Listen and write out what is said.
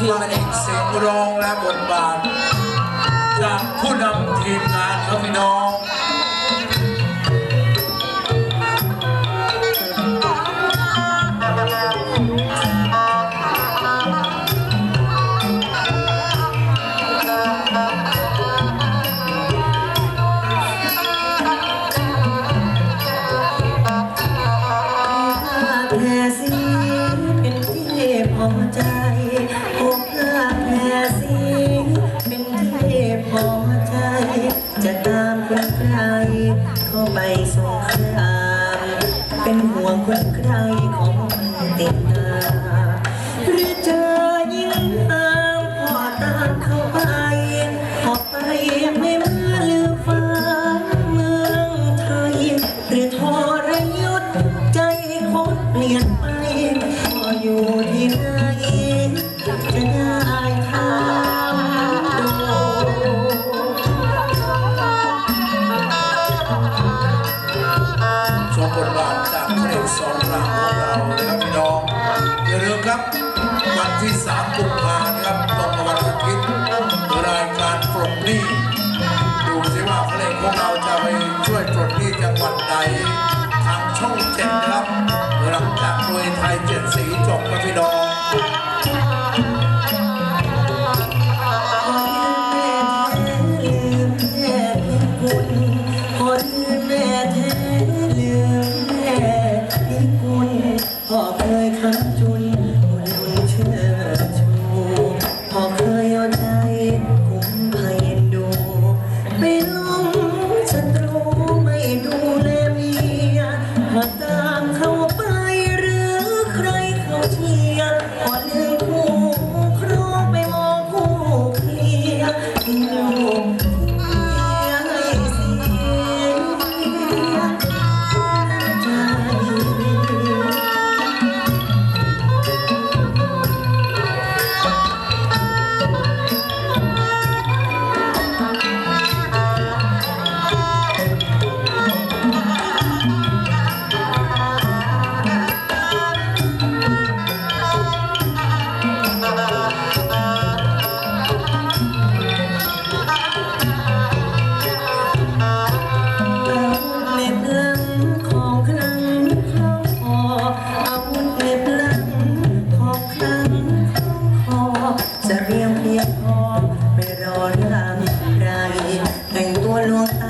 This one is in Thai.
ที่ไม่ได้เสียงร้องและบทบาท จากผู้นำทีมงานครับพี่น้อง แผ่เสียงเป็นที่พอใจ หัวใจ จะตามคนใคร เข้าไปสงคราม เป็นห่วงคนใคร วมบบาทจากพระเสองรามของเราครับพี่น้องอย่าลืมครับวันที่สามกุมภานครับตรงกัวันอาทิตย์รายการปรดหนี้ดูสิว่าเพลงของเราจะไปช่วยปรดหนี้จังหวัดใดทางช่องเจ็ดครับหลังจากมวยไทยเจ็ดสี 만났다. ทองไปรอรำไรแต่งตัวลวงตา